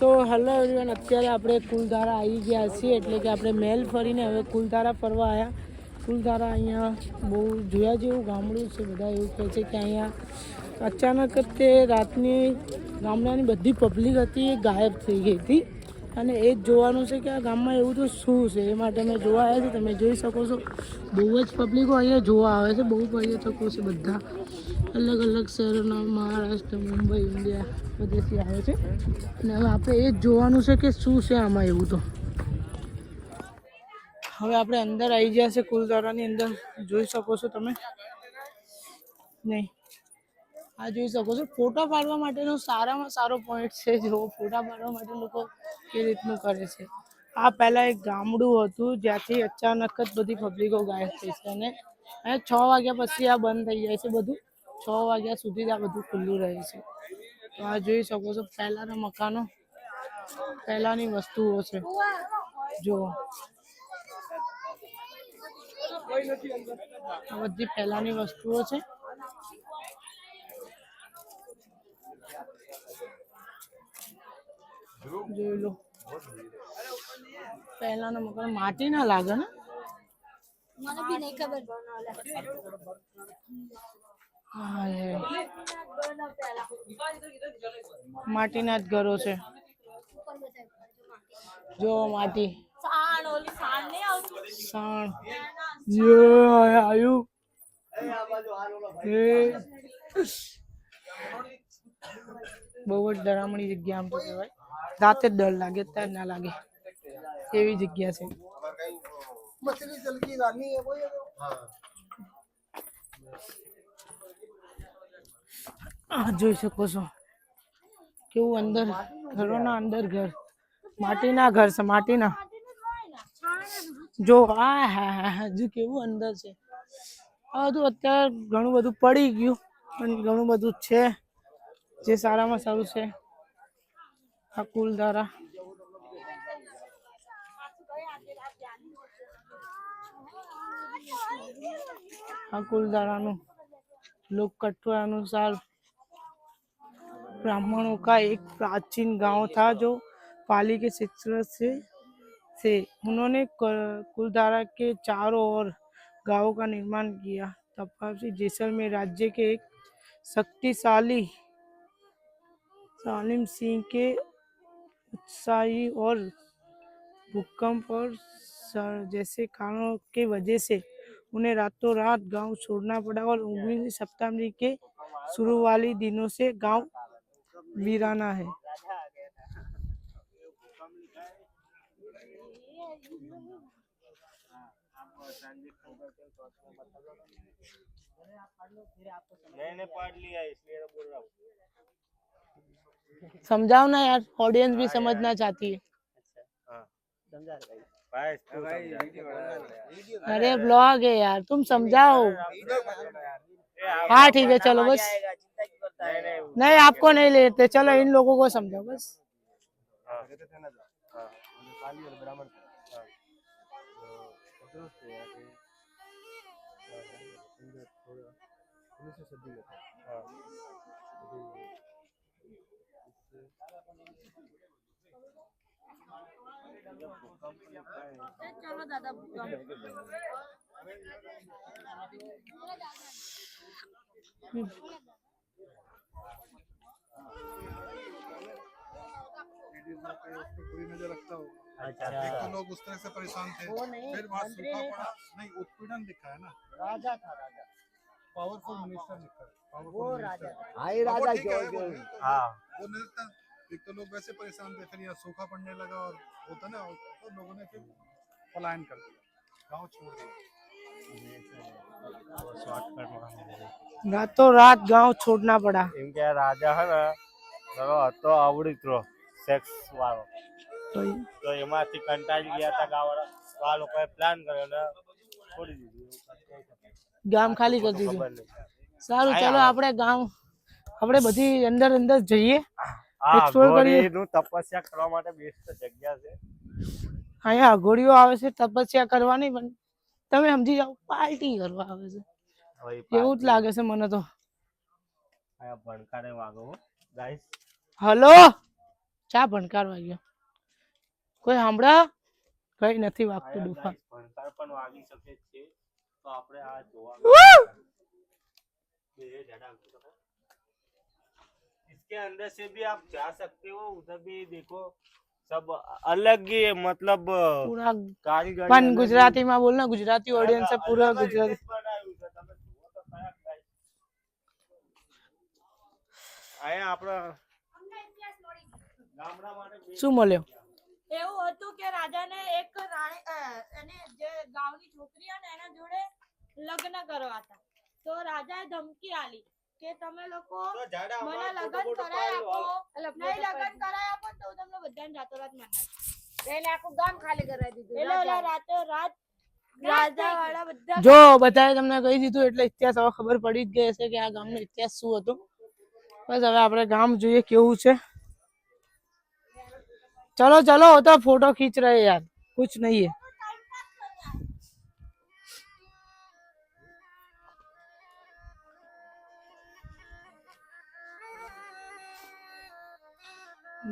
So hello everyone અત્યારે આપણે કુલધારા આવી ગયા છીએ એટલે કે આપણે મહેલ ફરીને હવે કુલધારા ફરવા આવ્યા કુલધારા અહીંયા બહુ જોયા જેવું ગામડું છે બધા એવું કહે છે કે અહીંયા અચાનક જ તે રાતની ગામડાની બધી પબ્લિક હતી એ ગાયબ થઈ ગઈ હતી અને એ જ જોવાનું છે કે આ ગામમાં એવું તો શું છે એ માટે અમે જોવા આવ્યા છે તમે જોઈ શકો છો બહુ જ પબ્લિકો અહીંયા જોવા આવે છે બહુ પર્યટકો છે બધા અલગ અલગ શહેરોના મહારાષ્ટ્ર મુંબઈ ઇન્ડિયા બધેથી આવે છે અને હવે આપણે એ જ જોવાનું છે કે શું છે આમાં એવું તો હવે આપણે અંદર આવી ગયા છે કુલદારાની અંદર જોઈ શકો છો તમે નહીં આ જોઈ શકો છો ફોટા પાડવા માટેનો સારામાં સારો પોઈન્ટ છે જો ફોટા પાડવા માટે લોકો કે રીતનું કરે છે આ પહેલાં એક ગામડું હતું જ્યાંથી અચાનક જ બધી પબ્લિકો ગાયબ થઈ છે અને અહીંયા છ વાગ્યા પછી આ બંધ થઈ જાય છે બધું છ વાગ્યા સુધી આ બધું ખુલ્લું રહે છે તો આ જોઈ શકો છો પહેલાંના મકાનો પહેલાંની વસ્તુઓ છે જુઓ બધી પહેલાંની વસ્તુઓ છે જોઈ લો પહેલાના મકાન માટી ના લાગે ને મને બી નહીં ખબર માટીના જ ઘરો છે જો માટી સાણ ઓલી સાણ નહીં આવતી બહુ જ ડરામણી જગ્યા આમ તો કહેવાય રાતે જ ડર લાગે અત્યારે ના લાગે એવી જગ્યા છે જોઈ શકો છો કેવું અંદર ઘરોના અંદર ઘર માટીના ઘર છે માટીના જો આ હા હા હજુ કેવું અંદર છે આ બધું અત્યારે ઘણું બધું પડી ગયું પણ ઘણું બધું છે જે સારામાં સારું છે হাকুল দ্বারা হাকুল দ্বারানো लोक कट्टुरानुसार ब्राह्मणों का एक प्राचीन गांव था जो पाली के क्षेत्र से थे उन्होंने कुलधारा के चारों ओर गांव का निर्माण किया तपसी जैसलमेर राज्य के एक शक्तिशाली सालिम सिंह के उत्साही और भूकंप और जैसे कारणों के वजह से उन्हें रातों रात गांव छोड़ना पड़ा और उन्नीस सप्ताह के शुरू वाले दिनों से गांव वीराना है नहीं पढ़ लिया इसलिए बोल रहा हूँ समझाओ ना यार ऑडियंस भी समझना चाहती है अरे ब्लॉग है यार तुम समझाओ हाँ ठीक है चलो बस नहीं आपको नहीं लेते चलो इन लोगों को समझाओ बस हाँ। चलो दादा अच्छा। रखता लोग उस तरह से परेशान थे फिर वहाँ सूखा पड़ा नहीं उत्पीड़न लिखा है ना राजा था राजा पावरफुल मिनिस्टर निकल वो राजा हाई राजा क्यों हाँ वो हाँ। निकलता एक तो लोग वैसे परेशान थे फिर यहाँ सूखा पड़ने लगा और होता ना तो लोगों ने फिर पलायन कर दिया गाँव छोड़ दिया ना तो रात गांव छोड़ना पड़ा इनके राजा है ना तो सेक्स वालों तो ये तो ये તો कंटाइल કંટાળી था गांव वाला वालों લોકોએ प्लान કર્યો ना છોડી દીધું ગામ ખાલી કરી દીધું સારું ચાલો આપણે ગામ આપણે બધી અંદર અંદર જઈએ એક્સપ્લોર અહીંયા અઘોડીઓ આવે છે તપસ્યા કરવાની પણ તમે સમજી જાઓ પાર્ટી કરવા આવે છે એવું જ લાગે છે મને તો હલો ચા ભણકાર વાગ્યો કોઈ સાંભળા કઈ નથી વાગતું દુખા પણ વાગી શકે છે તો આપણે આ જોવા કે ડાડા ઇસકે અંદર સે ભી આપ જા સકતે હો ઉધર ભી દેખો સબ અલગ ગય મતલબ પૂરા ગાડી ગાડી પણ ગુજરાતી માં બોલના ગુજરાતી ઓડિયન્સ હે પૂરા ગુજરાત આયા આપણ શું મળ્યો એવું હતું કે રાજાને એક રાણી એને જે ગામની છોકરી અને એના જોડે લગ્ન કરવા હતા તો રાજાએ ધમકી આલી કે તમે લોકો મને લગ્ન કરાય આપો નહીં લગ્ન કરાય આપો તો હું તમને બધાને રાતો રાત મનાવીશ એને આખું ગામ ખાલી કરાવી દીધું એટલે રાતો રાત જો બધાએ તમને કહી દીધું એટલે ઇતિહાસ હવે ખબર પડી જ ગઈ હશે કે આ ગામનો ઇતિહાસ શું હતો બસ હવે આપણે ગામ જોઈએ કેવું છે चलो चलो होता फोटो खींच रहे यार कुछ नहीं है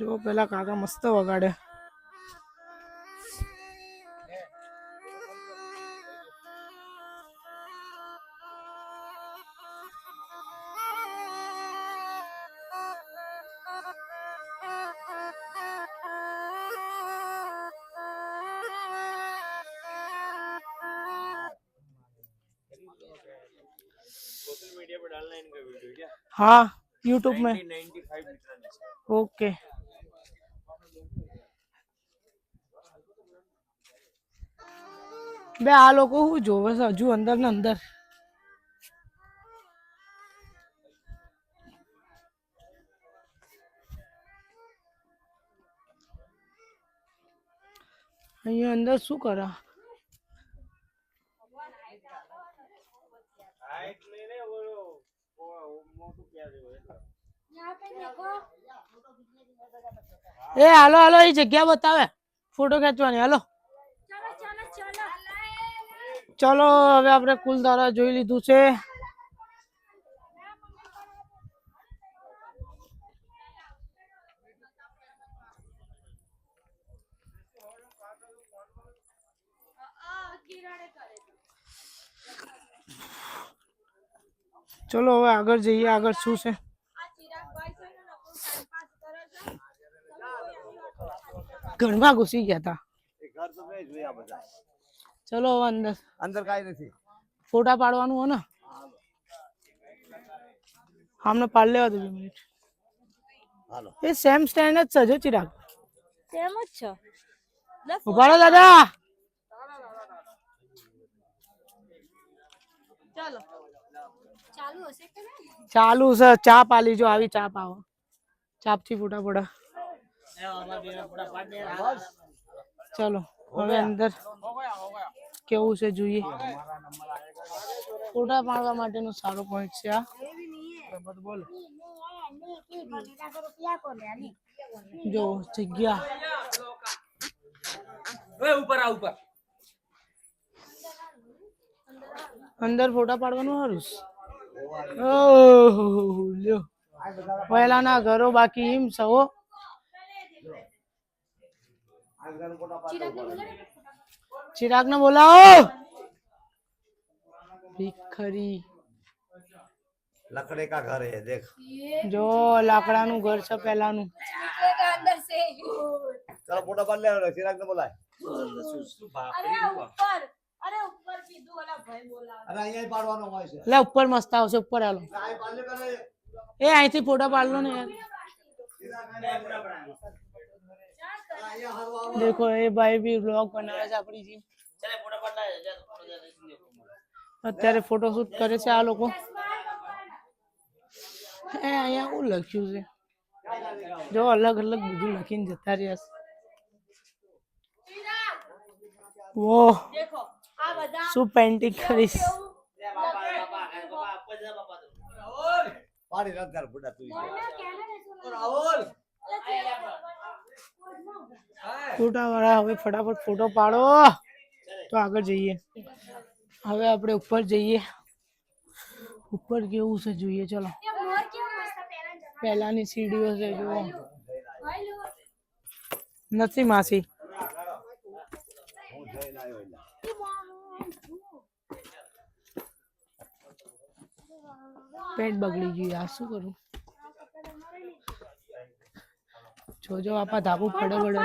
जो पहला काका मस्त वगाड़े हाँ यूट्यूब में ओके जो बस हजू अंदर ना अंदर अंदर शू करा ए हेलो हेलो ये जगह बतावे फोटो खेचवानी हेलो चलो हम अपने कुलदारा जो लीधु से चलो हम आग जाइए आग शू से गणमा घुसी गया था घर तो भेज लिया चलो अंदर अंदर काय फोटा पाड़वानो हो ना हमने पाड़ लेवा ये सेम स्टैंड सजो चिराग सेम अच्छा उबाड़ा दादा चलो चालू हो से चालू से चाप आ लीजो आवी चाप आओ चापती फूटा फूटा ચલો હવે અંદર કેવું છે જોઈએ ફોટા પાડવા માટેનો સારો પોઈન્ટ છે આ જો જગ્યા ઉપર આ અંદર ફોટા પાડવાનું સારું ઓહો પહેલાના ઘરો બાકી એમ સવો ચિરાગ ને બોલાવો ભીખરી લકડે કા ઘર હે દેખ જો લાકડાનું ઘર છે પહેલાનું ચલો ફોટો પાડ લે ચિરાગ ને બોલાય લે ઉપર મસ્ત આવશે ઉપર આલો એ અહીંથી ફોટો પાડલો ને યાર देखो ये भाई भी व्लॉग बना रहा है अपनी जी चले फोटो पड़ ला जा थोड़ा जा अरे फोटो शूट करे से आ लोगो ए आया वो लग छु से जो अलग अलग बुजुर्ग लखिन जता रिया वो देखो आ बता सु पेंटिंग करिस और पाड़ी रख कर बुड्ढा तू और और फोटा वाला हमें फटाफट फोटो पाड़ो तो आगे जाइए हमें अपने ऊपर जाइए ऊपर के से जुइए चलो पहला नहीं सीढ़ियों से जो नसी मासी पेट बगड़ी गई आज करूँ જોજો આપા ધાબુ પડો પડો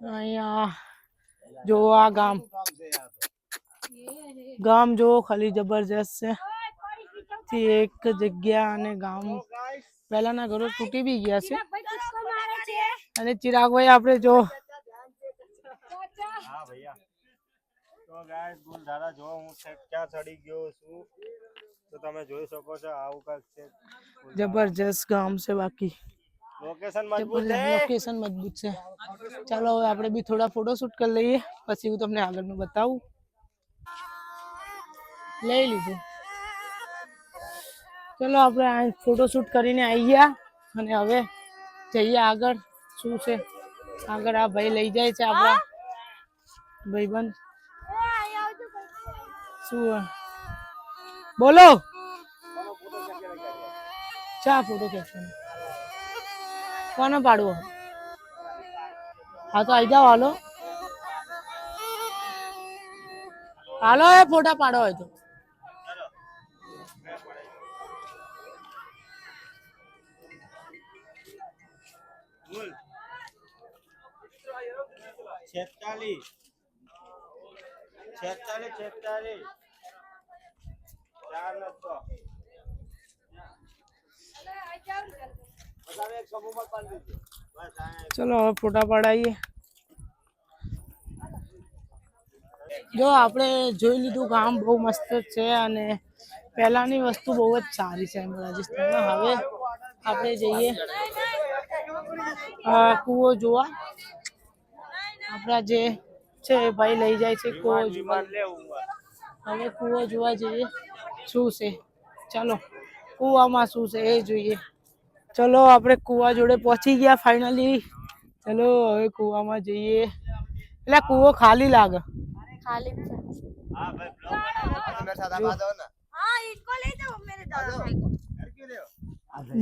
ને અહીંયા જો આ ગામ ગામ જો ખાલી જબરજસ્ત છે થી એક જગ્યા અને ગામ પહેલાના ઘરો તૂટી બી ગયા છે અને ચિરાગભાઈ આપણે જો તો ગાઈસ ગુલધારા જો હું ક્યાં ચડી ગયો છું તો તમે જોઈ શકો છો આ ઉકા જબરજસ્ત ગામ છે બાકી લોકેશન મજબૂત છે લોકેશન મજબૂત છે ચાલો હવે આપણે બી થોડો ફોટોશૂટ કરી લઈએ પછી હું તમને આગળનું બતાવું લઈ લઉં ચલો આપણે ફોટોશૂટ કરીને આઈએયા અને હવે જોઈએ આગળ શું છે આગળ આ ભાઈ લઈ જાય છે આપણો ભાઈબંધ એ આ આવજો શું બોલો ચા ફોટો કેપ્શન કોને પાડવો હા તો આવી જાઓ હાલો હાલો એ ફોટા પાડો હોય તો છેતાલીસ છેતાલીસ છેતાલીસ ચલો હવે ફોટા પડાવીએ જો આપણે જોઈ લીધું કામ બહુ મસ્ત છે અને પહેલાંની વસ્તુ બહુ જ સારી છે એમ રાજસ્થાનમાં હવે આપણે જઈએ કૂવો જોવા આપણા જે છે ભાઈ લઈ જાય છે કૂવો જોવા હવે કૂવો જોવા જઈએ શું છે ચાલો કૂવામાં શું છે એ જોઈએ ચલો આપણે કૂવા જોડે પહોંચી ગયા ફાઇનલી ચલો હવે કૂવામાં જઈએ એટલે કૂવો ખાલી લાગે ખાલી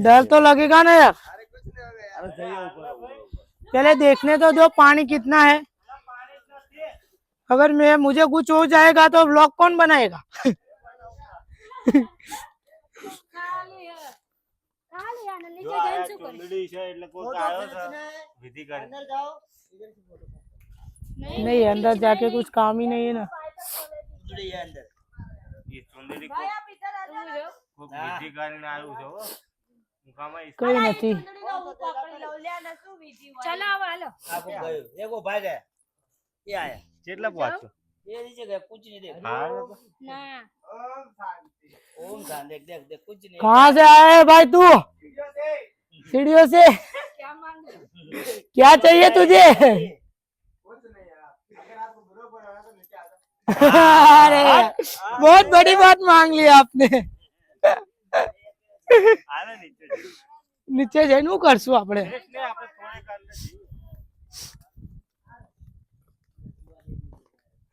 डर तो लगेगा ना यार पहले देखने तो दो पानी कितना है अगर मैं मुझे कुछ हो जाएगा तो ब्लॉग कौन बनाएगा नहीं अंदर जाके कुछ काम ही नहीं है ना કઈ નથી ચલાવ હાલો એગો ભાગે એ આયા કેટલા પહોંચ્યો ये दीजिएगा कुछ नहीं देख ओम देख देख देख कुछ नहीं से आए भाई तू सीढ़ियों से क्या मांग क्या चाहिए तुझे अरे बहुत बड़ी बात मांग ली आपने नीचे જઈને શું કરશું આપણે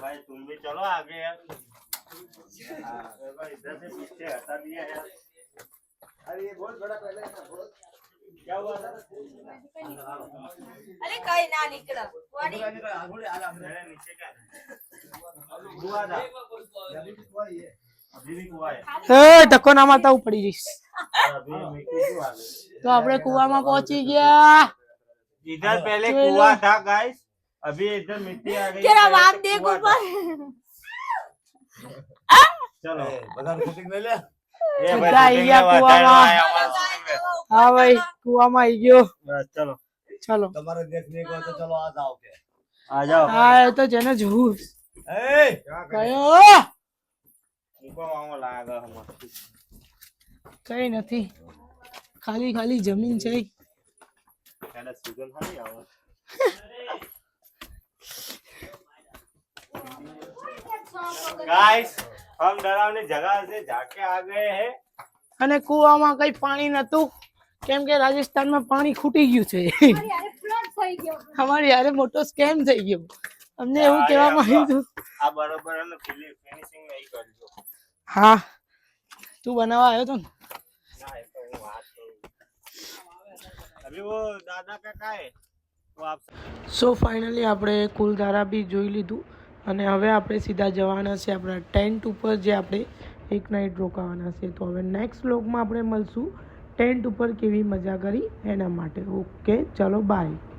baik, kau juga ke depan ya, ya, ya, di ya. Hei, eh, अभी इधर मिट्टी आ गई तेरा बाप देख ऊपर चलो बता शूटिंग ले ले એ ભાઈ હા ભાઈ કુવામાં આવી ગયો બસ ચલો ચલો તમારે દેખને કો તો ચલો આ જાઓ કે આ જાઓ હા એ તો જેને જોવું એ કયો કુવામાં લાગે કઈ નથી ખાલી ખાલી જમીન છે સુગંધ આવે અને કુવામાં કઈ પાણી નતું કેમ કે રાજસ્થાનમાં પાણી ખૂટી ગયું છે અમારી યારે મોટો સ્કેમ થઈ ગયો અમને એવું કહેવામાં આવ્યું આ બરોબર હા તું બનાવવા આવ્યો તો ને અભી દાદા કા કાય સો ફાઇનલી આપણે કુલધારા બી જોઈ લીધું અને હવે આપણે સીધા જવાના છે આપણા ટેન્ટ ઉપર જે આપણે એક નાઇટ રોકાવાના છે તો હવે નેક્સ્ટ બ્લોગમાં આપણે મળશું ટેન્ટ ઉપર કેવી મજા કરી એના માટે ઓકે ચલો બાય